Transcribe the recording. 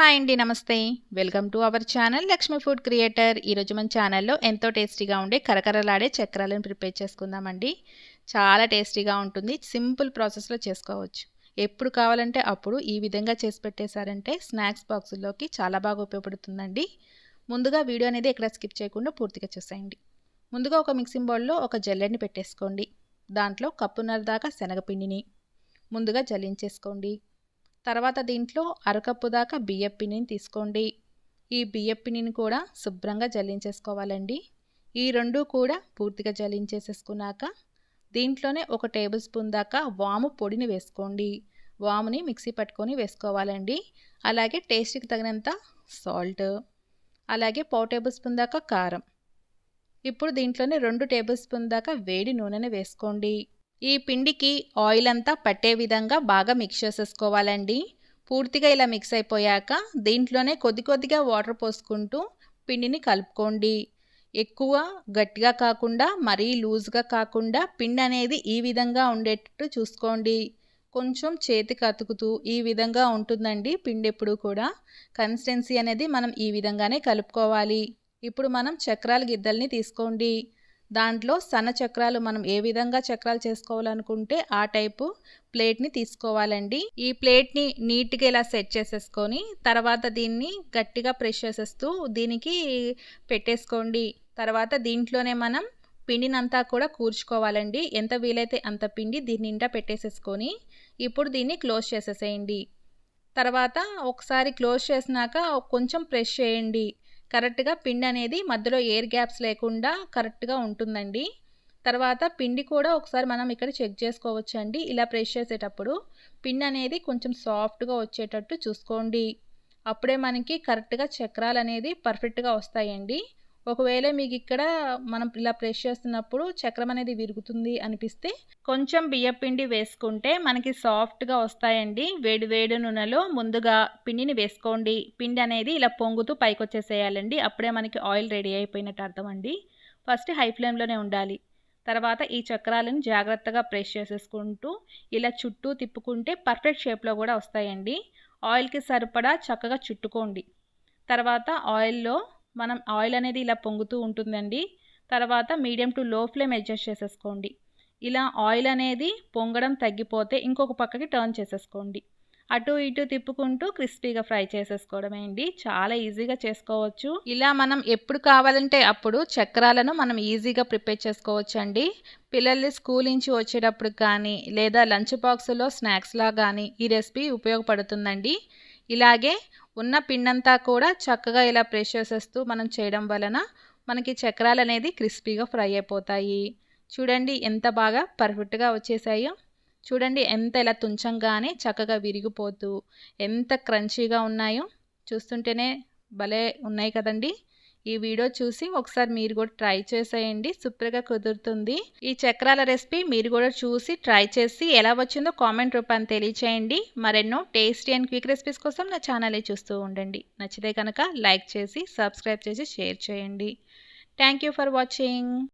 Hi అండి నమస్తే. Welcome to our channel Lakshmi food creator. ఈరోజు మన ఛానల్లో ఎంతో టేస్టీగా ఉండే కరకరలాడే చక్రాలను ప్రిపేర్ చేసుకుందామండి. చాలా టేస్టీగా ఉంటుంది. సింపుల్ ప్రాసెస్లో చేసుకోవచ్చు. ఎప్పుడు కావాలంటే అప్పుడు ఈ విధంగా చేసి పెట్టేశారంటే స్నాక్స్ బాక్సుల్లోకి చాలా బాగా ఉపయోగపడుతుందండి. ముందుగా వీడియో అనేది ఎక్కడ స్కిప్ చేయకుండా పూర్తిగా చూసేయండి. ముందుగా ఒక మిక్సింగ్ బౌల్లో ఒక జల్లెడ్ని పెట్టేసుకోండి. దాంట్లో కప్పున్నర దాకా శనగపిండిని ముందుగా జల్లించేసుకోండి. తర్వాత దీంట్లో అరకప్పు దాకా బియ్యపిండిని తీసుకోండి. ఈ బియ్యపిండిని కూడా శుభ్రంగా జల్లించేసుకోవాలండి. ఈ రెండు కూడా పూర్తిగా జల్లించేసేసుకున్నాక దీంట్లోనే ఒక టేబుల్ స్పూన్ దాకా వాము పొడిని వేసుకోండి. వాముని మిక్సీ పట్టుకొని వేసుకోవాలండి. అలాగే టేస్ట్కి తగినంత సాల్ట్ అలాగే పావు టేబుల్ స్పూన్ దాకా కారం. ఇప్పుడు దీంట్లోనే రెండు టేబుల్ స్పూన్ దాకా వేడి నూనెని వేసుకోండి. ఈ పిండికి ఆయిల్ అంతా పట్టే విధంగా బాగా మిక్స్ చేసేసుకోవాలండి. పూర్తిగా ఇలా మిక్స్ అయిపోయాక దీంట్లోనే కొద్ది కొద్దిగా వాటర్ పోసుకుంటూ పిండిని కలుపుకోండి. ఎక్కువ గట్టిగా కాకుండా మరీ లూజ్గా కాకుండా పిండి అనేది ఈ విధంగా ఉండేటట్టు చూసుకోండి. కొంచెం చేతికి అతుకుతూ ఈ విధంగా ఉంటుందండి పిండి ఎప్పుడు కూడా. కన్సిస్టెన్సీ అనేది మనం ఈ విధంగానే కలుపుకోవాలి. ఇప్పుడు మనం చక్రాల గిద్దల్ని తీసుకోండి. దాంట్లో సన్న చక్రాలు మనం ఏ విధంగా చక్రాలు చేసుకోవాలనుకుంటే ఆ టైపు ప్లేట్ని తీసుకోవాలండి. ఈ ప్లేట్ని నీట్గా ఇలా సెట్ చేసేసుకొని తర్వాత దీన్ని గట్టిగా ప్రెష్ చేసేస్తూ దీనికి పెట్టేసుకోండి. తర్వాత దీంట్లోనే మనం పిండినంతా కూడా కూర్చుకోవాలండి. ఎంత వీలైతే అంత పిండి దీని నిండా పెట్టేసేసుకొని ఇప్పుడు దీన్ని క్లోజ్ చేసేసేయండి. తర్వాత ఒకసారి క్లోజ్ చేసినాక కొంచెం ప్రెష్ చేయండి. కరెక్ట్గా పిండి అనేది మధ్యలో ఎయిర్ గ్యాప్స్ లేకుండా కరెక్ట్గా ఉంటుందండి. తర్వాత పిండి కూడా ఒకసారి మనం ఇక్కడ చెక్ చేసుకోవచ్చు అండి. ఇలా ప్రెస్ చేసేటప్పుడు పిండి అనేది కొంచెం సాఫ్ట్గా వచ్చేటట్టు చూసుకోండి. అప్పుడే మనకి కరెక్ట్గా చక్రాలు అనేది పర్ఫెక్ట్గా వస్తాయండి. ఒకవేళ మీకు ఇక్కడ మనం ఇలా ప్రెస్ చేస్తున్నప్పుడు చక్రం అనేది విరుగుతుంది అనిపిస్తే కొంచెం బియ్యపిండి వేసుకుంటే మనకి సాఫ్ట్గా వస్తాయండి. వేడి వేడి నూనెలో ముందుగా పిండిని వేసుకోండి. పిండి అనేది ఇలా పొంగుతూ పైకి వచ్చేసేయాలండి అప్పుడే మనకి ఆయిల్ రెడీ అయిపోయినట్టు అర్థం అండి ఫస్ట్ హై ఫ్లేమ్లోనే ఉండాలి. తర్వాత ఈ చక్రాలను జాగ్రత్తగా ప్రెస్ చేసేసుకుంటూ ఇలా చుట్టూ తిప్పుకుంటే పర్ఫెక్ట్ షేప్లో కూడా వస్తాయండి. ఆయిల్కి సరిపడా చక్కగా చుట్టుకోండి. తర్వాత ఆయిల్లో మనం ఆయిల్ అనేది ఇలా పొంగుతూ ఉంటుందండి. తర్వాత medium to low flame adjust చేసేసుకోండి. ఇలా ఆయిల్ అనేది పొంగడం తగ్గిపోతే ఇంకొక పక్కకి టర్న్ చేసేసుకోండి. అటు ఇటు తిప్పుకుంటూ క్రిస్పీగా ఫ్రై చేసేసుకోవడమే అండి. చాలా ఈజీగా చేసుకోవచ్చు. ఇలా మనం ఎప్పుడు కావాలంటే అప్పుడు చక్రాలను మనం ఈజీగా ప్రిపేర్ చేసుకోవచ్చు అండి పిల్లల్ని స్కూల్ నుంచి వచ్చేటప్పుడు కానీ లేదా లంచ్ బాక్స్లో స్నాక్స్లా కానీ ఈ రెసిపీ ఉపయోగపడుతుందండి. ఇలాగే ఉన్న పిండంతా కూడా చక్కగా ఇలా ప్రెష్ చేసేస్తూ మనం చేయడం వలన మనకి చక్రాలు అనేది క్రిస్పీగా ఫ్రై అయిపోతాయి. చూడండి ఎంత బాగా పర్ఫెక్ట్గా వచ్చేసాయో. చూడండి ఎంత ఇలా తుంచంగానే చక్కగా విరిగిపోతూ ఎంత క్రంచీగా ఉన్నాయో. చూస్తుంటేనే భలే ఉన్నాయి కదండి. ఈ వీడియో చూసి ఒకసారి మీరు కూడా ట్రై చేసేయండి. సూపర్గా కుదురుతుంది. ఈ చక్రాల రెసిపీ మీరు కూడా చూసి ట్రై చేసి ఎలా వచ్చిందో కామెంట్ రూపాన్ని తెలియచేయండి. మరెన్నో టేస్టీ అండ్ క్విక్ రెసిపీస్ కోసం నా ఛానల్ని చూస్తూ ఉండండి. నచ్చితే కనుక లైక్ చేసి సబ్స్క్రైబ్ చేసి షేర్ చేయండి. Thank for watching.